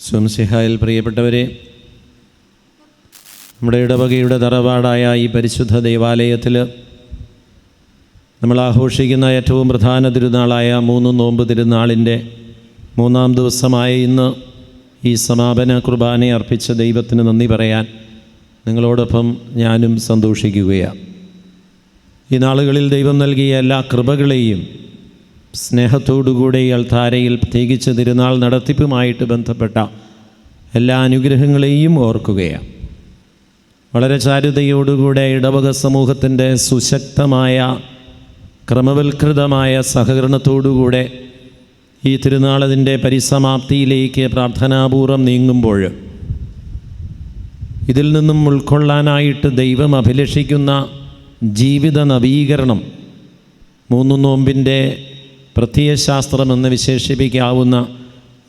സ്വംസിഹായിൽ പ്രിയപ്പെട്ടവരെ നമ്മുടെ ഇടവകയുടെ തറവാടായ ഈ പരിശുദ്ധ ദേവാലയത്തിൽ നമ്മൾ ആഘോഷിക്കുന്ന ഏറ്റവും പ്രധാന തിരുനാളായ മൂന്ന് നോമ്പ് തിരുനാളിന്റെ മൂന്നാം ദിവസമായ ഇന്ന് ഈ സമാപന കുർബാന അർപ്പിച്ച ദൈവത്തിന് നന്ദി പറയാൻ നിങ്ങളോടൊപ്പം ഞാനും സന്തോഷിക്കുകയാണ്. ഈ നാളുകളിൽ ദൈവം നൽകിയ എല്ലാ കൃപകളെയും സ്നേഹത്തോടുകൂടെ ഈ അൾത്താരയിൽ പ്രത്യേകിച്ച് തിരുനാൾ നടത്തിപ്പുമായിട്ട് ബന്ധപ്പെട്ട എല്ലാ അനുഗ്രഹങ്ങളെയും ഓർക്കുകയാണ്. വളരെ ചാരുതയോടുകൂടെ ഇടവക സമൂഹത്തിന്റെ സുശക്തമായ ക്രമവൽകൃതമായ സഹകരണത്തോടുകൂടെ ഈ തിരുനാളതിന്റെ പരിസമാപ്തിയിലേക്ക് പ്രാർത്ഥനാപൂർവം നീങ്ങുമ്പോൾ ഇതിൽ നിന്നും ഉൾക്കൊള്ളാനായിട്ട് ദൈവം അഭിലഷിക്കുന്ന ജീവിത നവീകരണം മൂന്ന് നോമ്പിന്റെ പ്രത്യയശാസ്ത്രമെന്ന് വിശേഷിപ്പിക്കാവുന്ന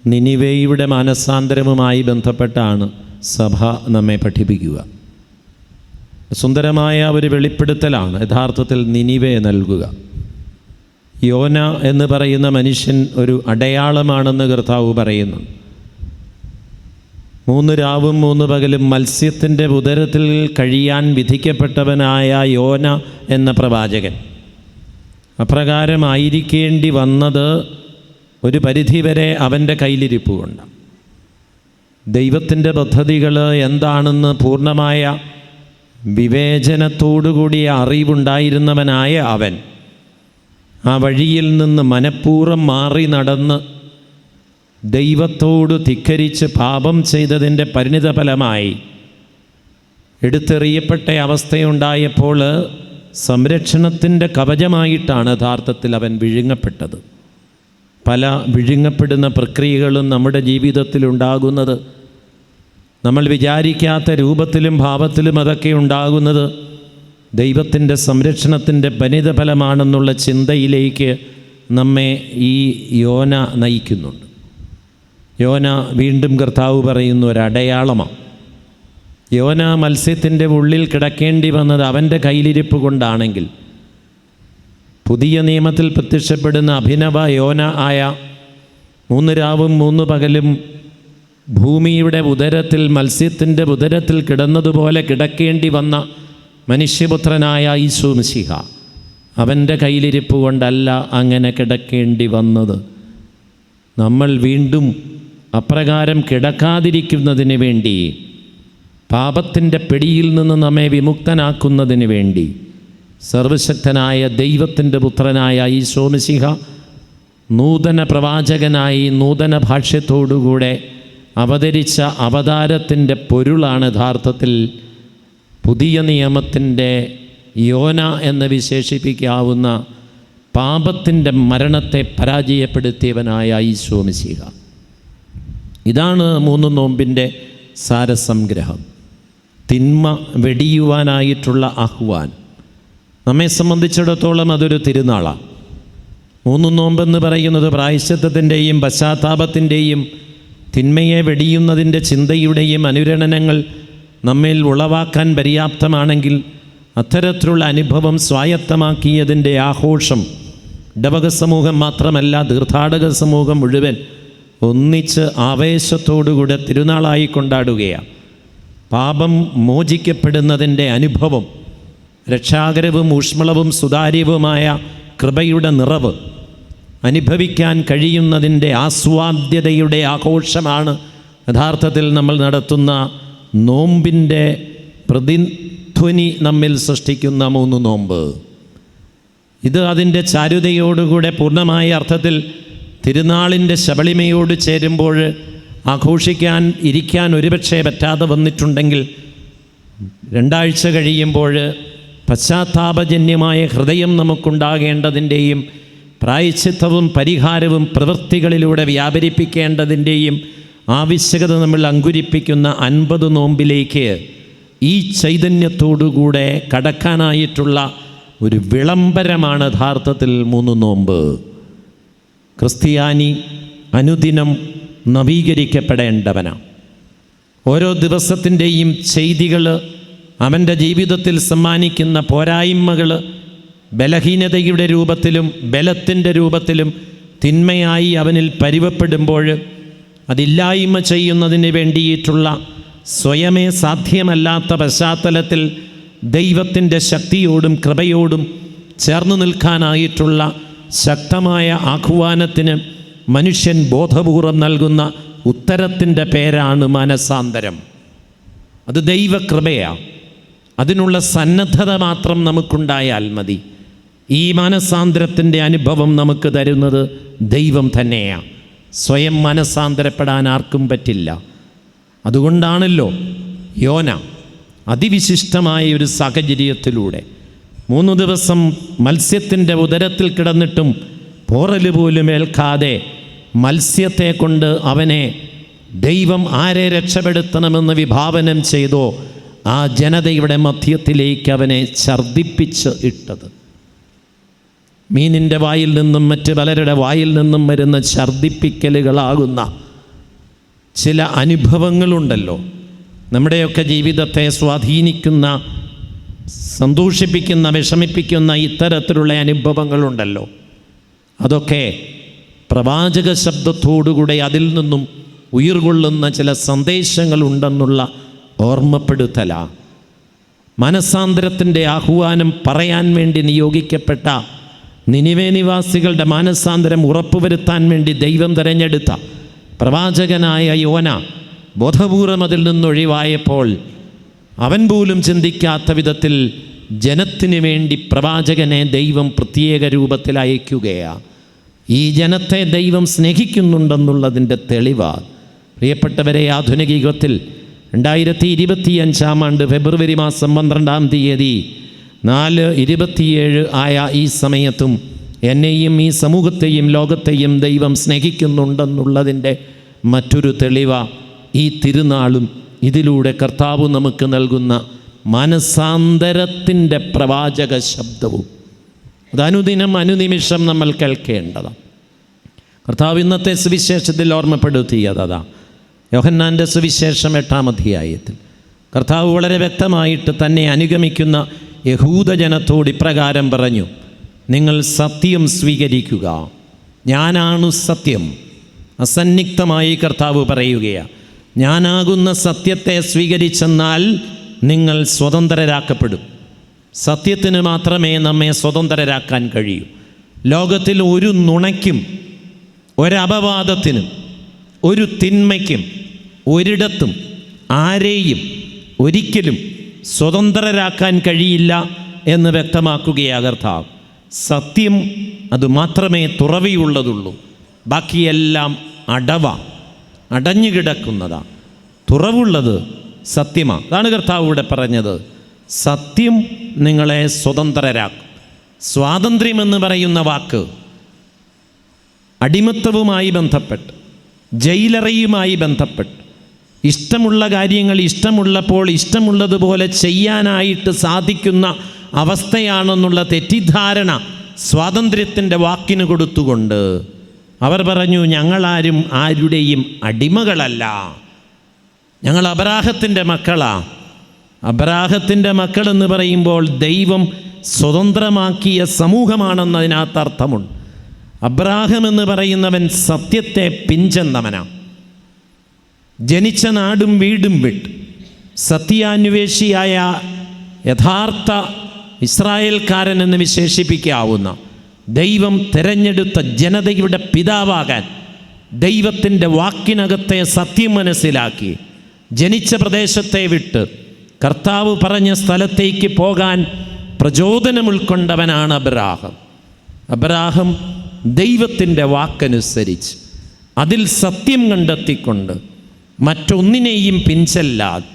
നിനിവേയുടെ മാനസാന്തരവുമായി ബന്ധപ്പെട്ടാണ് സഭ നമ്മെ പഠിപ്പിക്കുക. സുന്ദരമായ ഒരു വെളിപ്പെടുത്തലാണ് യഥാർത്ഥത്തിൽ നിനിവെ നൽകുക. യോന എന്ന് പറയുന്ന മനുഷ്യൻ ഒരു അടയാളമാണെന്ന് കർത്താവ് പറയുന്നു. മൂന്ന് രാവും മൂന്ന് പകലും മത്സ്യത്തിന്റെ ഉദരത്തിൽ കഴിയാൻ വിധിക്കപ്പെട്ടവനായ യോന എന്ന പ്രവാചകൻ. അപ്രകാരമായിരിക്കേണ്ടി വന്നത് ഒരു പരിധിവരെ അവന്റെ കയ്യിലിരിപ്പ് കൊണ്ട് ദൈവത്തിന്റെ പദ്ധതികൾ എന്താണെന്ന് പൂർണമായ വിവേചനത്തോടുകൂടിയ അറിവുണ്ടായിരുന്നവനായ അവൻ ആ വഴിയിൽ നിന്ന് മനഃപൂർവം മാറി നടന്ന് ദൈവത്തോട് ധിക്കരിച്ച് പാപം ചെയ്തതിന്റെ പരിണിതഫലമായി എടുത്തെറിയപ്പെട്ട അവസ്ഥയുണ്ടായപ്പോൾ സംരക്ഷണത്തിന്റെ കവചമായിട്ടാണ് യഥാർത്ഥത്തിൽ അവൻ വിഴുങ്ങപ്പെട്ടത്. പല വിഴുങ്ങപ്പെടുന്ന പ്രക്രിയകളും നമ്മുടെ ജീവിതത്തിൽ ഉണ്ടാകുന്നത്. നമ്മൾ വിചാരിക്കാത്ത രൂപത്തിലും ഭാവത്തിലും അതൊക്കെ ഉണ്ടാകുന്നത് ദൈവത്തിന്റെ സംരക്ഷണത്തിന്റെ പരിണിതഫലമാണെന്നുള്ള ചിന്തയിലേക്ക് നമ്മെ ഈ യോന നയിക്കുന്നുണ്ട്. യോന വീണ്ടും കർത്താവ് പറയുന്ന ഒരു അടയാളമാണ്. യോന മത്സ്യത്തിന്റെ ഉള്ളിൽ കിടക്കേണ്ടി വന്നത് അവന്റെ കയ്യിലിരിപ്പ് കൊണ്ടാണെങ്കിൽ. പുതിയ നിയമത്തിൽ പ്രത്യക്ഷപ്പെടുന്ന അഭിനവ യോന ആയ മൂന്ന് രാവും മൂന്ന് പകലും ഭൂമിയുടെ ഉദരത്തിൽ മത്സ്യത്തിന്റെ ഉദരത്തിൽ കിടന്നതുപോലെ കിടക്കേണ്ടി വന്ന മനുഷ്യപുത്രനായ ഈശോ മിശിഹ അവന്റെ കയ്യിലിരിപ്പ് കൊണ്ടല്ല അങ്ങനെ കിടക്കേണ്ടി വന്നത്. നമ്മൾ വീണ്ടും അപ്രകാരം കിടക്കാതിരിക്കുന്നതിന് വേണ്ടി പാപത്തിന്റെ പിടിയിൽ നിന്ന് നമ്മെ വിമുക്തനാക്കുന്നതിന് വേണ്ടി സർവശക്തനായ ദൈവത്തിന്റെ പുത്രനായ ഈശോ മിശിഹ നൂതന പ്രവാചകനായി നൂതന ഭാഷ്യത്തോടുകൂടെ അവതരിച്ച അവതാരത്തിന്റെ പൊരുളാണ് യഥാർത്ഥത്തിൽ പുതിയ നിയമത്തിന്റെ യോന എന്ന് വിശേഷിപ്പിക്കാവുന്ന പാപത്തിന്റെ മരണത്തെ പരാജയപ്പെടുത്തിയവനായ ഈശോ മിശിഹ ഇതാണ് മൂന്ന് നോമ്പിന്റെ സാരസംഗ്രഹം. തിന്മ വെടിയുവാനായിട്ടുള്ള ആഹ്വാൻ. നമ്മെ സംബന്ധിച്ചിടത്തോളം അതൊരു തിരുനാളാണ് മൂന്ന് നോമ്പെന്ന് പറയുന്നത് പ്രായശ്ചത്വത്തിന്റെയും പശ്ചാത്താപത്തിന്റെയും തിന്മയെ വെടിയുന്നതിന്റെ ചിന്തയുടെയും അനുരണനങ്ങൾ നമ്മിൽ ഉളവാക്കാൻ പര്യാപ്തമാണെങ്കിൽ അത്തരത്തിലുള്ള അനുഭവം സ്വായത്തമാക്കിയതിന്റെ ആഘോഷം ഇടവക സമൂഹം മാത്രമല്ല തീർത്ഥാടക സമൂഹം മുഴുവൻ ഒന്നിച്ച് ആവേശത്തോടുകൂടെ തിരുനാളായി കൊണ്ടാടുകയാണ് പാപം മോചിക്കപ്പെടുന്നതിന്റെ അനുഭവം രക്ഷാകരവും ഊഷ്മളവും സുതാര്യവുമായ കൃപയുടെ നിറവ് അനുഭവിക്കാൻ കഴിയുന്നതിന്റെ ആസ്വാദ്യതയുടെ ആഘോഷമാണ് യഥാർത്ഥത്തിൽ നമ്മൾ നടത്തുന്ന നോമ്പിന്റെ പ്രതിധ്വനി നമ്മിൽ സൃഷ്ടിക്കുന്ന മൂന്ന് നോമ്പ്. ഇത് അതിന്റെ ചാരുതയോടുകൂടെ പൂർണമായ അർത്ഥത്തിൽ തിരുനാളിന്റെ ശബളിമയോട് ചേരുമ്പോൾ ആഘോഷിക്കാൻ ഇരിക്കാൻ ഒരുപക്ഷെ പറ്റാതെ വന്നിട്ടുണ്ടെങ്കിൽ രണ്ടാഴ്ച കഴിയുമ്പോൾ പശ്ചാത്താപജന്യമായ ഹൃദയം നമുക്കുണ്ടാകേണ്ടതിന്റെയും പ്രായച്ചിത്തവും പരിഹാരവും പ്രവൃത്തികളിലൂടെ വ്യാപരിപ്പിക്കേണ്ടതിന്റെയും ആവശ്യകത നമ്മൾ അങ്കുരിപ്പിക്കുന്ന അൻപത് നോമ്പിലേക്ക് ഈ ചൈതന്യത്തോടുകൂടെ കടക്കാനായിട്ടുള്ള ഒരു വിളംബരമാണ് യഥാർത്ഥത്തിൽ മൂന്ന് നോമ്പ്. ക്രിസ്ത്യാനി അനുദിനം നവീകരിക്കപ്പെടേണ്ടവനാണ് ഓരോ ദിവസത്തിന്റെയും ചെയ്തികൾ അവന്റെ ജീവിതത്തിൽ സമ്മാനിക്കുന്ന പോരായ്മകൾ ബലഹീനതയുടെ രൂപത്തിലും ബലത്തിന്റെ രൂപത്തിലും തിന്മയായി അവനിൽ പരിവപ്പെടുമ്പോൾ അതില്ലായ്മ ചെയ്യുന്നതിന് വേണ്ടിയിട്ടുള്ള സ്വയമേ സാധ്യമല്ലാത്ത പശ്ചാത്തലത്തിൽ ദൈവത്തിന്റെ ശക്തിയോടും കൃപയോടും ചേർന്ന് നിൽക്കാനായിട്ടുള്ള ശക്തമായ ആഹ്വാനത്തിന് മനുഷ്യൻ ബോധപൂർവം നൽകുന്ന ഉത്തരത്തിന്റെ പേരാണ് മനസാന്തരം. അത് ദൈവകൃപയാണ് അതിനുള്ള സന്നദ്ധത മാത്രം നമുക്കുണ്ടായാൽ മതി. ഈ മനസാന്തരത്തിന്റെ അനുഭവം നമുക്ക് തരുന്നത് ദൈവം തന്നെയാണ് സ്വയം മനസാന്തരപ്പെടാൻ ആർക്കും പറ്റില്ല. അതുകൊണ്ടാണല്ലോ യോന അതിവിശിഷ്ടമായ ഒരു സാഹചര്യത്തിലൂടെ മൂന്ന് ദിവസം മത്സ്യത്തിന്റെ ഉദരത്തിൽ കിടന്നിട്ടും പോറൽ പോലും ഏൽക്കാതെ മത്സ്യത്തെ കൊണ്ട് അവനെ ദൈവം ആരെ രക്ഷപ്പെടുത്തണമെന്ന് വിഭാവനം ചെയ്തോ ആ ജനതയുടെ മധ്യത്തിലേക്ക് അവനെ ഛർദിപ്പിച്ച് ഇട്ടത്. മീനിന്റെ വായിൽ നിന്നും മറ്റ് പലരുടെ വായിൽ നിന്നും വരുന്ന ഛർദിപ്പിക്കലുകളാകുന്ന ചില അനുഭവങ്ങളുണ്ടല്ലോ. നമ്മുടെയൊക്കെ ജീവിതത്തെ സ്വാധീനിക്കുന്ന സന്തോഷിപ്പിക്കുന്ന വിഷമിപ്പിക്കുന്ന ഇത്തരത്തിലുള്ള അനുഭവങ്ങളുണ്ടല്ലോ. അതൊക്കെ പ്രവാചക ശബ്ദത്തോടുകൂടെ അതിൽ നിന്നും ഉയർകൊള്ളുന്ന ചില സന്ദേശങ്ങളുണ്ടെന്നുള്ള ഓർമ്മപ്പെടുത്തല. മനസാന്തരത്തിന്റെ ആഹ്വാനം പറയാൻ വേണ്ടി നിയോഗിക്കപ്പെട്ട നിനിവേ നിവാസികളുടെ മാനസാന്തരം ഉറപ്പുവരുത്താൻ വേണ്ടി ദൈവം തിരഞ്ഞെടുത്ത പ്രവാചകനായ യോന ബോധപൂർവം അതിൽ നിന്നൊഴിവായപ്പോൾ അവൻ പോലും ചിന്തിക്കാത്ത വിധത്തിൽ ജനത്തിന് വേണ്ടി പ്രവാചകനെ ദൈവം പ്രത്യേക രൂപത്തിൽ അയക്കുകയാണ് ഈ ജനത്തെ ദൈവം സ്നേഹിക്കുന്നുണ്ടെന്നുള്ളതിന്റെ തെളിവാണ് പ്രിയപ്പെട്ടവരെ ആധുനിക യുഗത്തിൽ രണ്ടായിരത്തി ഇരുപത്തി അഞ്ചാം ആണ്ട് ഫെബ്രുവരി മാസം പന്ത്രണ്ടാം തീയതി നാല് ഇരുപത്തിയേഴ് ആയ ഈ സമയത്തും എന്നെയും ഈ സമൂഹത്തെയും ലോകത്തെയും ദൈവം സ്നേഹിക്കുന്നുണ്ടെന്നുള്ളതിന്റെ മറ്റൊരു തെളിവ ഈ തിരുനാളും ഇതിലൂടെ കർത്താവ് നമുക്ക് നൽകുന്ന മനസാന്തരത്തിന്റെ പ്രവാചക ശബ്ദവും. അത് അനുദിനം അനുനിമിഷം നമ്മൾ കേൾക്കേണ്ടതാണ്. കർത്താവ് ഇന്നത്തെ സുവിശേഷത്തിൽ ഓർമ്മപ്പെടുത്തിയത് അതാ. യോഹന്നാന്റെ സുവിശേഷം എട്ടാം അധ്യായത്തിൽ. കർത്താവ് വളരെ വ്യക്തമായിട്ട് തന്നെ അനുഗമിക്കുന്ന യഹൂദജനത്തോട് ഇപ്രകാരം പറഞ്ഞു നിങ്ങൾ സത്യം സ്വീകരിക്കുക. ഞാനാണു സത്യം. അസന്നിഗ്ധമായി കർത്താവ് പറയുകയാണ് ഞാനാകുന്ന സത്യത്തെ സ്വീകരിച്ചെന്നാൽ നിങ്ങൾ സ്വതന്ത്രരാക്കപ്പെടും. സത്യത്തിന് മാത്രമേ നമ്മെ സ്വതന്ത്രരാക്കാൻ കഴിയൂ. ലോകത്തിൽ ഒരു നുണയ്ക്കും ഒരപവാദത്തിനും ഒരു തിന്മയ്ക്കും ഒരിടത്തും ആരെയും ഒരിക്കലും സ്വതന്ത്രരാക്കാൻ കഴിയില്ല എന്ന് വ്യക്തമാക്കുകയാണ് കർത്താവ്. സത്യം അതുമാത്രമേ തുറവിയുള്ളതുള്ളൂ. ബാക്കിയെല്ലാം അടവ അടഞ്ഞുകിടക്കുന്നതാണ് തുറവുള്ളത് സത്യമാണ് അതാണ് കർത്താവ് ഇവിടെ പറഞ്ഞത്. സത്യം നിങ്ങളെ സ്വതന്ത്രരാക്കും. സ്വാതന്ത്ര്യമെന്ന് പറയുന്ന വാക്ക് അടിമത്തവുമായി ബന്ധപ്പെട്ട് ജയിലറയുമായി ബന്ധപ്പെട്ട് ഇഷ്ടമുള്ള കാര്യങ്ങൾ ഇഷ്ടമുള്ളപ്പോൾ ഇഷ്ടമുള്ളതുപോലെ ചെയ്യാനായിട്ട് സാധിക്കുന്ന അവസ്ഥയാണെന്നുള്ള തെറ്റിദ്ധാരണ സ്വാതന്ത്ര്യത്തിന്റെ വാക്കിന് കൊടുത്തുകൊണ്ട് അവർ പറഞ്ഞു ഞങ്ങളാരും ആരുടെയും അടിമകളല്ല. ഞങ്ങൾ അപരാഹത്തിന്റെ മക്കളാ. അപരാഹത്തിന്റെ മക്കളെന്ന് പറയുമ്പോൾ ദൈവം സ്വതന്ത്രമാക്കിയ സമൂഹമാണെന്നതിനകത്ത് അർത്ഥമുണ്ട്. അബ്രാഹം എന്ന് പറയുന്നവൻ സത്യത്തെ പിഞ്ചെന്നവനാണ് ജനിച്ച നാടും വീടും വിട്ട് സത്യാന്വേഷിയായ യഥാർത്ഥ ഇസ്രായേൽക്കാരൻ എന്ന് വിശേഷിപ്പിക്കാവുന്ന ദൈവം തിരഞ്ഞെടുത്ത ജനതയുടെ പിതാവാകാൻ ദൈവത്തിന്റെ വാക്കിനകത്തെ സത്യം മനസ്സിലാക്കി ജനിച്ച പ്രദേശത്തെ വിട്ട് കർത്താവ് പറഞ്ഞ സ്ഥലത്തേക്ക് പോകാൻ പ്രചോദനം ഉൾക്കൊണ്ടവനാണ് അബ്രാഹം. അബ്രാഹം ദൈവത്തിന്റെ വാക്കനുസരിച്ച് അതിൽ സത്യം കണ്ടെത്തിക്കൊണ്ട് മറ്റൊന്നിനെയും പിഞ്ചല്ലാതെ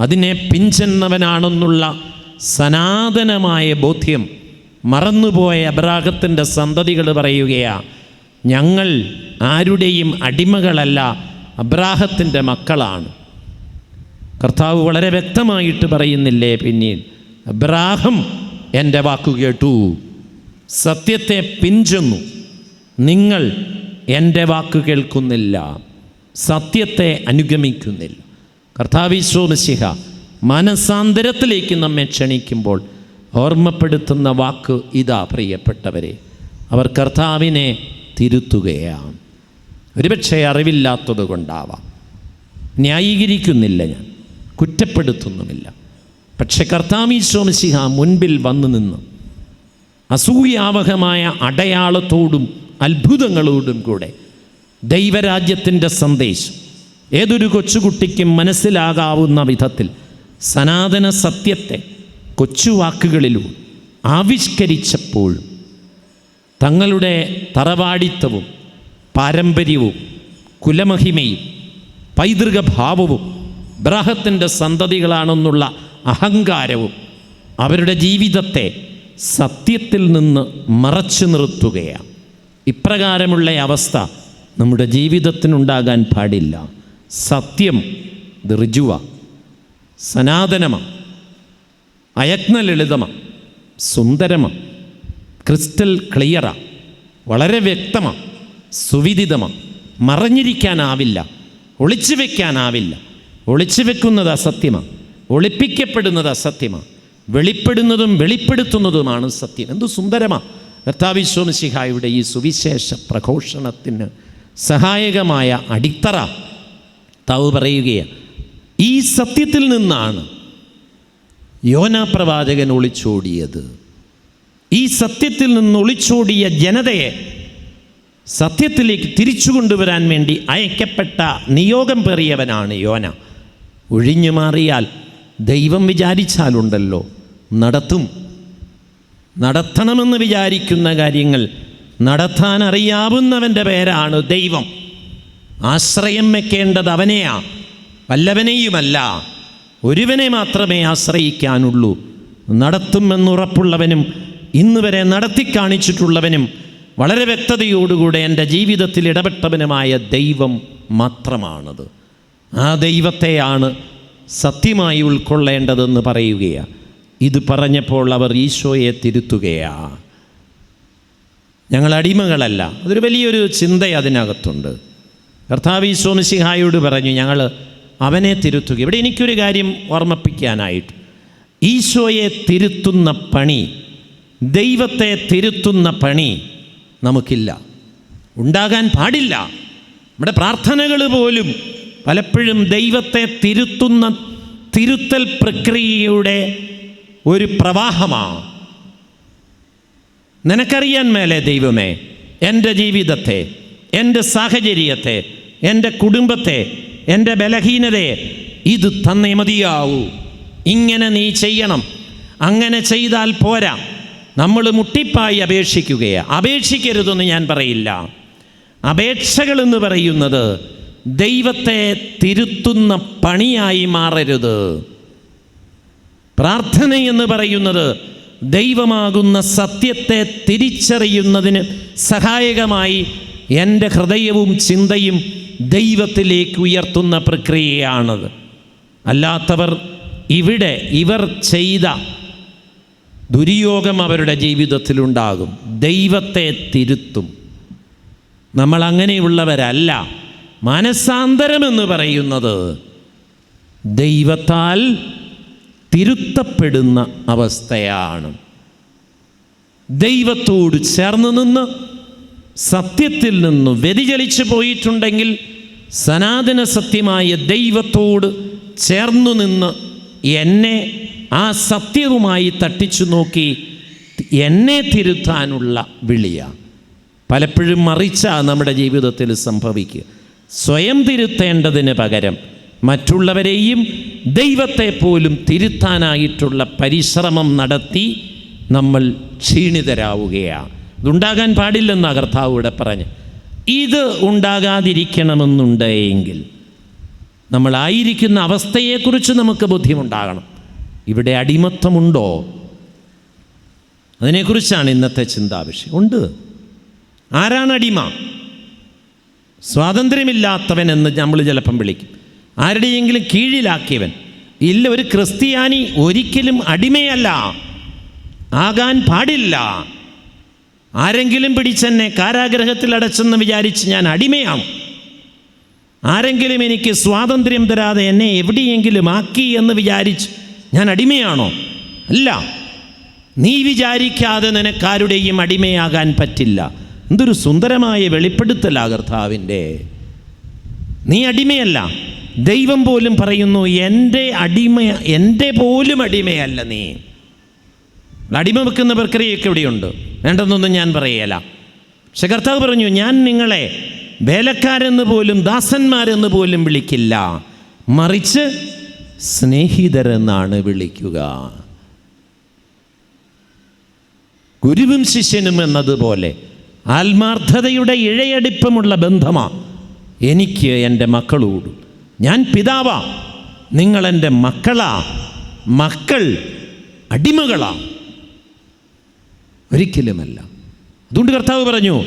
അതിനെ പിഞ്ചെന്നവനാണെന്നുള്ള സനാതനമായ ബോധ്യം മറന്നുപോയ അബ്രാഹത്തിന്റെ സന്തതികൾ പറയുകയാ ഞങ്ങൾ ആരുടെയും അടിമകളല്ല അബ്രാഹത്തിന്റെ മക്കളാണ്. കർത്താവ് വളരെ വ്യക്തമായിട്ട് പറയുന്നില്ലേ പിന്നീട് അബ്രാഹം എന്റെ വാക്കു കേട്ടു സത്യത്തെ പിഞ്ചുന്നു നിങ്ങൾ എന്റെ വാക്ക് കേൾക്കുന്നില്ല സത്യത്തെ അനുഗമിക്കുന്നില്ല. കർത്താവിശ്വമസിഹ മനസാന്തരത്തിലേക്ക് നമ്മെ ക്ഷണിക്കുമ്പോൾ ഓർമ്മപ്പെടുത്തുന്ന വാക്ക് ഇതാ പ്രിയപ്പെട്ടവരെ. അവർ കർത്താവിനെ തിരുത്തുകയാണ്. ഒരുപക്ഷെ അറിവില്ലാത്തത് കൊണ്ടാവാം. ന്യായീകരിക്കുന്നില്ല ഞാൻ കുറ്റപ്പെടുത്തുന്നുമില്ല. പക്ഷെ കർത്താമീശ്വമിശിഹ മുൻപിൽ വന്നു നിന്നു അസൂയാവഹമായ അടയാളത്തോടും അത്ഭുതങ്ങളോടും കൂടെ. ദൈവരാജ്യത്തിന്റെ സന്ദേശം. ഏതൊരു കൊച്ചുകുട്ടിക്കും മനസ്സിലാകാവുന്ന വിധത്തിൽ സനാതന സത്യത്തെ കൊച്ചുവാക്കുകളിലൂടെ ആവിഷ്കരിച്ചപ്പോഴും തങ്ങളുടെ തറവാടിത്തവും പാരമ്പര്യവും കുലമഹിമയും പൈതൃക ഭാവവും ബ്രാഹത്തിന്റെ സന്തതികളാണെന്നുള്ള അഹങ്കാരവും അവരുടെ ജീവിതത്തെ സത്യത്തിൽ നിന്ന് മറച്ചു നിർത്തുകയാണ്. ഇപ്രകാരമുള്ള അവസ്ഥ നമ്മുടെ ജീവിതത്തിനുണ്ടാകാൻ പാടില്ല. സത്യം ദൃജുവ ഋജുവ സനാതനമാണ് സുന്ദരമ ലളിതമാണ് സുന്ദരമാണ് ക്രിസ്റ്റൽ ക്ലിയറ വളരെ വ്യക്തമ സുവിദിതമ മറഞ്ഞിരിക്കാനാവില്ല ഒളിച്ചു വയ്ക്കാനാവില്ല ഒളിച്ചു വെക്കുന്നത് അസത്യമാണ് ഒളിപ്പിക്കപ്പെടുന്നത് അസത്യമാണ് വെളിപ്പെടുന്നതും വെളിപ്പെടുത്തുന്നതുമാണ് സത്യം. എന്തു സുന്ദരമാണ് കർത്താവിശ്വമസിഹായുടെ ഈ സുവിശേഷ പ്രഘോഷണത്തിന് സഹായകമായ അടിത്തറ താവ് പറയുകയാണ് ഈ സത്യത്തിൽ നിന്നാണ് യോനാ പ്രവാചകൻ ഒളിച്ചോടിയത്. ഈ സത്യത്തിൽ നിന്ന് ഒളിച്ചോടിയ ജനതയെ സത്യത്തിലേക്ക് തിരിച്ചു കൊണ്ടുവരാൻ വേണ്ടി അയക്കപ്പെട്ട നിയോഗം പേറിയവനാണ് യോന. ഒഴിഞ്ഞു മാറിയാൽ ദൈവം വിചാരിച്ചാലുണ്ടല്ലോ നടത്തും. നടത്തണമെന്ന് വിചാരിക്കുന്ന കാര്യങ്ങൾ നടത്താൻ അറിയാവുന്നവന്റെ പേരാണ് ദൈവം. ആശ്രയം വെക്കേണ്ടത് അവനെയാ വല്ലവനെയുമല്ല. ഒരുവനെ മാത്രമേ ആശ്രയിക്കാനുള്ളൂ. നടത്തുമെന്നുറപ്പുള്ളവനും ഇന്ന് വരെ നടത്തി കാണിച്ചിട്ടുള്ളവനും വളരെ വ്യക്തതയോടുകൂടെ എന്റെ ജീവിതത്തിൽ ഇടപെട്ടവനുമായ ദൈവം മാത്രമാണത്. ആ ദൈവത്തെയാണ് സത്യമായി ഉൾക്കൊള്ളേണ്ടതെന്ന് പറയുകയാണ് ഇത് പറഞ്ഞപ്പോൾ അവർ ഈശോയെ തിരുത്തുകയാ. ഞങ്ങൾ അടിമകളല്ല. അതൊരു വലിയൊരു ചിന്ത അതിനകത്തുണ്ട്. കർത്താവ് ഈശോ മിശിഹായോട് പറഞ്ഞു ഞങ്ങൾ അവനെ തിരുത്തുക. ഇവിടെ എനിക്കൊരു കാര്യം ഓർമ്മിപ്പിക്കാനായിട്ട്. ഈശോയെ തിരുത്തുന്ന പണി ദൈവത്തെ തിരുത്തുന്ന പണി നമുക്കില്ല. ഉണ്ടാകാൻ പാടില്ല. നമ്മുടെ പ്രാർത്ഥനകൾ പോലും പലപ്പോഴും ദൈവത്തെ തിരുത്തുന്ന തിരുത്തൽ പ്രക്രിയയുടെ ഒരു പ്രവാഹമാണ് നിനക്കറിയാൻ മേലെ ദൈവമേ എന്റെ ജീവിതത്തെ എന്റെ സാഹചര്യത്തെ എന്റെ കുടുംബത്തെ എന്റെ ബലഹീനതയെ ഇത് തന്നേ മതിയാവൂ. ഇങ്ങനെ നീ ചെയ്യണം. അങ്ങനെ ചെയ്താൽ പോരാ. നമ്മൾ മുട്ടിപ്പായി അപേക്ഷിക്കുകയാണ് അപേക്ഷിക്കരുതെന്ന് ഞാൻ പറയില്ല. അപേക്ഷകളെന്ന് പറയുന്നത് ദൈവത്തെ തിരുത്തുന്ന പണിയായി മാറരുത്. പ്രാർത്ഥന എന്ന് പറയുന്നത് ദൈവമാകുന്ന സത്യത്തെ തിരിച്ചറിയുന്നതിന് സഹായകമായി എന്റെ ഹൃദയവും ചിന്തയും ദൈവത്തിലേക്ക് ഉയർത്തുന്ന പ്രക്രിയയാണത്. അല്ലാത്തവർ ഇവിടെ ഇവർ ചെയ്ത ദുര്യോഗം അവരുടെ ജീവിതത്തിലുണ്ടാകും. ദൈവത്തെ തിരുത്തും. നമ്മൾ അങ്ങനെയുള്ളവരല്ല മനസാന്തരമെന്ന് പറയുന്നത് ദൈവത്താൽ തിരുത്തപ്പെടുന്ന അവസ്ഥയാണ്. ദൈവത്തോട് ചേർന്ന് നിന്ന് സത്യത്തിൽ നിന്ന് വ്യതിചലിച്ചു പോയിട്ടുണ്ടെങ്കിൽ സനാതന സത്യമായ ദൈവത്തോട് ചേർന്നു നിന്ന് എന്നെ ആ സത്യവുമായി തട്ടിച്ചു നോക്കി എന്നെ തിരുത്താനുള്ള വിളിയാണ്. പലപ്പോഴും മറിച്ചാണ് നമ്മുടെ ജീവിതത്തിൽ സംഭവിക്കുക. സ്വയം തിരുത്തേണ്ടതിന് പകരം മറ്റുള്ളവരെയും ദൈവത്തെ പോലും തിരുത്താനായിട്ടുള്ള പരിശ്രമം നടത്തി നമ്മൾ ക്ഷീണിതരാവുകയാണ്. ഇതുണ്ടാകാൻ പാടില്ലെന്ന കർത്താവ് ഇവിടെ പറഞ്ഞ്. ഇത് ഉണ്ടാകാതിരിക്കണമെന്നുണ്ടെങ്കിൽ നമ്മളായിരിക്കുന്ന അവസ്ഥയെക്കുറിച്ച് നമുക്ക് ബോധ്യമുണ്ടാകണം ഇവിടെ അടിമത്തമുണ്ടോ? അതിനെക്കുറിച്ചാണ് ഇന്നത്തെ ചിന്താവിഷയം. ഉണ്ട്. ആരാണ് അടിമ? സ്വാതന്ത്ര്യമില്ലാത്തവൻ എന്ന് നമ്മൾ ചിലപ്പം വിളിക്കും. ആരുടെയെങ്കിലും കീഴിലാക്കിയവൻ. ഇല്ല ഒരു ക്രിസ്ത്യാനി ഒരിക്കലും അടിമയല്ല. ആകാൻ പാടില്ല. ആരെങ്കിലും പിടിച്ചെന്നെ കാരാഗ്രഹത്തിൽ അടച്ചെന്ന് വിചാരിച്ച് ഞാൻ അടിമയാണ് ആരെങ്കിലും എനിക്ക് സ്വാതന്ത്ര്യം തരാതെ എന്നെ എവിടെയെങ്കിലും ആക്കി എന്ന് വിചാരിച്ച് ഞാൻ അടിമയാണോ? അല്ല. നീ വിചാരിക്കാതെ നിനക്കാരുടെയും അടിമയാകാൻ പറ്റില്ല. എന്തൊരു സുന്ദരമായ വെളിപ്പെടുത്തലാ കർത്താവിന്റെ. നീ അടിമയല്ല. ദൈവം പോലും പറയുന്നു എന്റെ അടിമ എന്റെ പോലും അടിമയല്ല നീ. അടിമ വെക്കുന്ന പ്രക്രിയയൊക്കെ ഇവിടെയുണ്ട്. വേണ്ടെന്നൊന്നും ഞാൻ പറയല. പക്ഷെ കർത്താവ് പറഞ്ഞു ഞാൻ നിങ്ങളെ വേലക്കാരെന്ന് പോലും ദാസന്മാരെന്ന് പോലും വിളിക്കില്ല. മറിച്ച് സ്നേഹിതരെന്നാണ് വിളിക്കുക. ഗുരുവും ശിഷ്യനും എന്നതുപോലെ ആത്മാർത്ഥതയുടെ ഇഴയടിപ്പമുള്ള ബന്ധമാണ് എനിക്ക് എന്റെ മക്കളോട്. ഞാൻ പിതാവാ നിങ്ങളെന്റെ മക്കളാ മക്കൾ അടിമകളാ. ഒരിക്കലുമല്ല. അതുകൊണ്ട് കർത്താവ് പറഞ്ഞു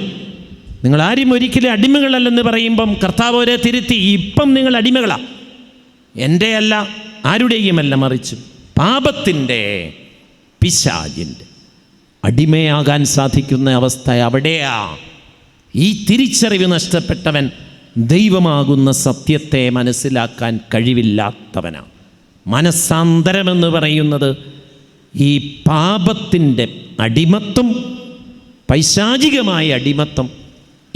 നിങ്ങൾ ആരും ഒരിക്കലും അടിമകളല്ലെന്ന് പറയുമ്പം കർത്താവ് അവരെ തിരുത്തി ഇപ്പം നിങ്ങൾ അടിമകളാ. എന്റെ അല്ല ആരുടെയുമല്ല മറിച്ച് പാപത്തിന്റെ പിശാജിന്റെ അടിമയാകാൻ സാധിക്കുന്ന അവസ്ഥ അവിടെയാ. ഈ തിരിച്ചറിവ് നഷ്ടപ്പെട്ടവൻ ദൈവമാകുന്ന സത്യത്തെ മനസ്സിലാക്കാൻ കഴിവില്ലാത്തവനാണ്. മനസ്സാന്തരമെന്ന് പറയുന്നത് ഈ പാപത്തിന്റെ അടിമത്തം പൈശാചികമായ അടിമത്തം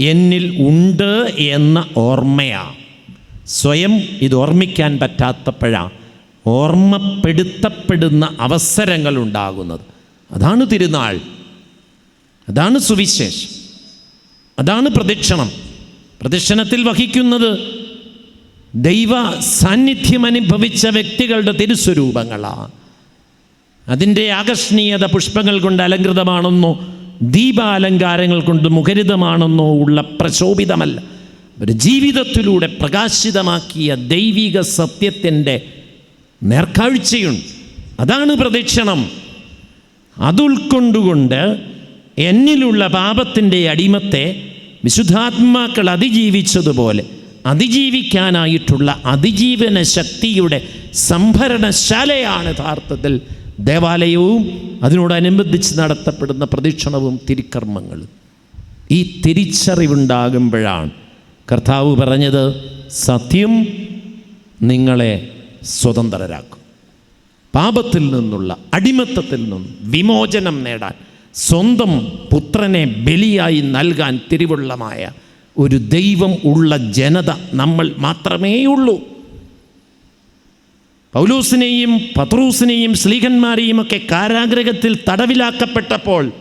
എന്നിൽ ഉണ്ട് എന്ന ഓർമ്മയാണ്. സ്വയം ഇത് ഓർമ്മിക്കാൻ പറ്റാത്തപ്പോഴാണ് ഓർമ്മപ്പെടുത്തപ്പെടുന്ന അവസരങ്ങൾ ഉണ്ടാകുന്നത്. അതാണ് തിരുനാൾ. അതാണ് സുവിശേഷം. അതാണ് പ്രദക്ഷിണം. പ്രദക്ഷിണത്തിൽ വഹിക്കുന്നത് ദൈവ സാന്നിധ്യം അനുഭവിച്ച വ്യക്തികളുടെ തിരുസ്വരൂപങ്ങളാണ്. അതിന്റെ ആകർഷണീയത പുഷ്പങ്ങൾ കൊണ്ട് അലങ്കൃതമാണെന്നോ ദീപാലങ്കാരങ്ങൾ കൊണ്ട് മുഖരിതമാണെന്നോ ഉള്ള പ്രശോഭിതമല്ല. ഒരു ജീവിതത്തിലൂടെ പ്രകാശിതമാക്കിയ ദൈവിക സത്യത്തിന്റെ നേർക്കാഴ്ചയുണ്ട്. അതാണ് പ്രദക്ഷിണം. അതുൾക്കൊണ്ടുകൊണ്ട് എന്നിലുള്ള പാപത്തിന്റെ അടിമത്തെ വിശുദ്ധാത്മാക്കൾ അതിജീവിച്ചതുപോലെ അതിജീവിക്കാനായിട്ടുള്ള അതിജീവന ശക്തിയുടെ സംഭരണശാലയാണ് യഥാർത്ഥത്തിൽ ദേവാലയവും അതിനോടനുബന്ധിച്ച് നടത്തപ്പെടുന്ന പ്രദക്ഷിണവും തിരുക്കർമ്മങ്ങളും ഈ തിരിച്ചറിവുണ്ടാകുമ്പോഴാണ് കർത്താവ് പറഞ്ഞത് സത്യം നിങ്ങളെ സ്വതന്ത്രരാക്കും. പാപത്തിൽ നിന്നുള്ള അടിമത്തത്തിൽ നിന്നും വിമോചനം നേടാൻ സ്വന്തം പുത്രനെ ബലിയായി നൽകാൻ തിരുവുള്ളമായ ഒരു ദൈവം ഉള്ള ജനത നമ്മൾ മാത്രമേയുള്ളൂ. പൗലൂസിനെയും പത്രൂസിനെയും സ്ലീഹന്മാരെയും ഒക്കെ കാരാഗ്രഹത്തിൽ തടവിലാക്കപ്പെട്ടപ്പോൾ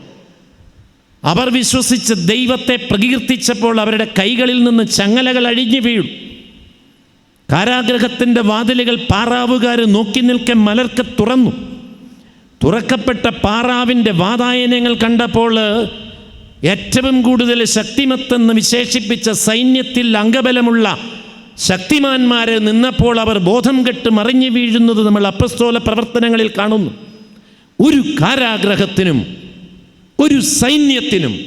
അവർ വിശ്വസിച്ച് ദൈവത്തെ പ്രകീർത്തിച്ചപ്പോൾ അവരുടെ കൈകളിൽ നിന്ന് ചങ്ങലകൾ അഴിഞ്ഞു വീഴും. കാരാഗ്രഹത്തിന്റെ വാതിലുകൾ പാറാവുകാർ നോക്കി നിൽക്കെ മലർക്കെ തുറന്നു. തുറക്കപ്പെട്ട പാറാവിന്റെ വാതായനങ്ങൾ കണ്ടപ്പോൾ ഏറ്റവും കൂടുതൽ ശക്തിമത്തെന്ന് വിശേഷിപ്പിച്ച സൈന്യത്തിൽ അംഗബലമുള്ള ശക്തിമാന്മാരെ നിന്നപ്പോൾ അവർ ബോധം കെട്ട് മറിഞ്ഞു വീഴുന്നത് നമ്മൾ അപ്പസ്തോല പ്രവർത്തനങ്ങളിൽ കാണുന്നു. ഒരു കാരാഗ്രഹത്തിനും ഒരു സൈന്യത്തിനും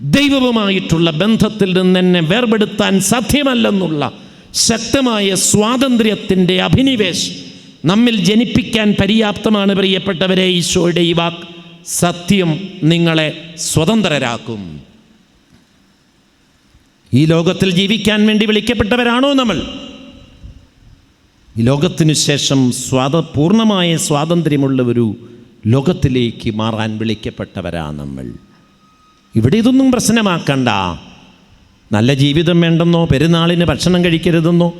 ദൈവവുമായിട്ടുള്ള ബന്ധത്തിൽ നിന്ന് എന്നെ വേർപെടുത്താൻ സാധ്യമല്ലെന്നുള്ള ശക്തമായ സ്വാതന്ത്ര്യത്തിന്റെ അഭിനിവേശം നമ്മിൽ ജനിപ്പിക്കാൻ പര്യാപ്തമാണ് പ്രിയപ്പെട്ടവരെ ഈശോയുടെ ഈ വാക്ക്. സത്യം നിങ്ങളെ സ്വതന്ത്രരാക്കും. ഈ ലോകത്തിൽ ജീവിക്കാൻ വേണ്ടി വിളിക്കപ്പെട്ടവരാണോ നമ്മൾ? ഈ ലോകത്തിനു ശേഷം സ്വാത പൂർണമായ സ്വാതന്ത്ര്യമുള്ള ഒരു ലോകത്തിലേക്ക് മാറാൻ വിളിക്കപ്പെട്ടവരാ നമ്മൾ. ഇവിടെ ഇതൊന്നും പ്രശ്നമാക്കണ്ട. നല്ല ജീവിതം വേണ്ടെന്നോ പെരുന്നാളിന് ഭക്ഷണം കഴിക്കരുതെന്നോ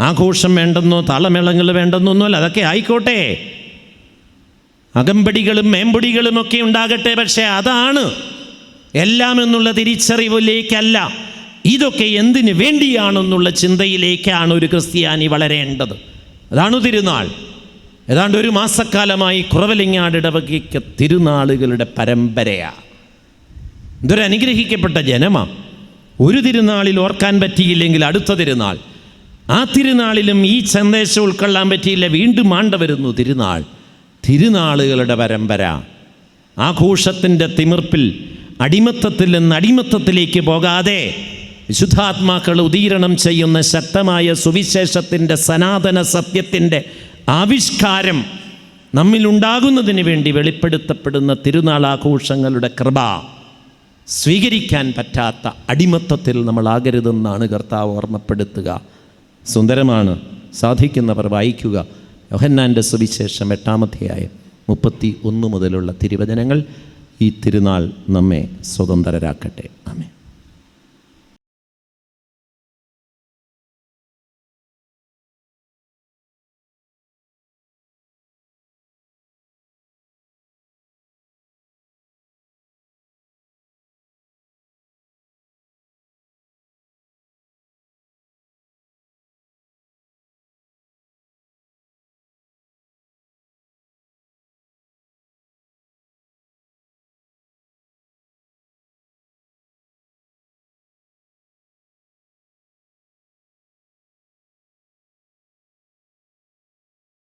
ആഘോഷം വേണ്ടെന്നോ താളമേളങ്ങൾ വേണ്ടെന്നോ ഒന്നുമല്ല അതൊക്കെ ആയിക്കോട്ടെ. അകമ്പടികളും മേമ്പടികളും ഒക്കെ ഉണ്ടാകട്ടെ പക്ഷേ അതാണ്. എല്ലാം എന്നുള്ള തിരിച്ചറിവിലേക്കല്ല. ഇതൊക്കെ എന്തിനു വേണ്ടിയാണെന്നുള്ള ചിന്തയിലേക്കാണ് ഒരു ക്രിസ്ത്യാനി വളരേണ്ടത്. അതാണ് തിരുനാൾ. ഏതാണ്ട് ഒരു മാസക്കാലമായി കുറവലിങ്ങാട് ഇടവകയ്ക്ക് തിരുനാളുകളുടെ പരമ്പരയാണ് ഇതൊരു അനുഗ്രഹിക്കപ്പെട്ട ജനമാ. ഒരു തിരുനാളിൽ ഓർക്കാൻ പറ്റിയില്ലെങ്കിൽ അടുത്ത തിരുനാൾ. ആ തിരുനാളിലും ഈ സന്ദേശം ഉൾക്കൊള്ളാൻ പറ്റിയില്ല. വീണ്ടും ആണ്ട വരുന്നു തിരുനാൾ. തിരുനാളുകളുടെ പരമ്പര. ആഘോഷത്തിന്റെ തിമിർപ്പിൽ അടിമത്തത്തിൽ നിന്ന് അടിമത്തത്തിലേക്ക് പോകാതെ വിശുദ്ധാത്മാക്കൾ ഉദീരണം ചെയ്യുന്ന ശക്തമായ സുവിശേഷത്തിന്റെ സനാതന സത്യത്തിന്റെ ആവിഷ്കാരം നമ്മിലുണ്ടാകുന്നതിന് വേണ്ടി വെളിപ്പെടുത്തപ്പെടുന്ന തിരുനാൾ ആഘോഷങ്ങളുടെ കൃപ സ്വീകരിക്കാൻ പറ്റാത്ത അടിമത്തത്തിൽ നമ്മളാകരുതെന്നാണ് കർത്താവ് ഓർമ്മപ്പെടുത്തുക. സുന്ദരമാണ്. സാധിക്കുന്നവർ വായിക്കുക. യോഹന്നാന്റെ സുവിശേഷം എട്ടാമധ്യായം മുപ്പത്തി ഒന്ന് മുതലുള്ള തിരുവചനങ്ങൾ ഈ തിരുനാൾ നമ്മെ സ്വതന്ത്രരാക്കട്ടെ.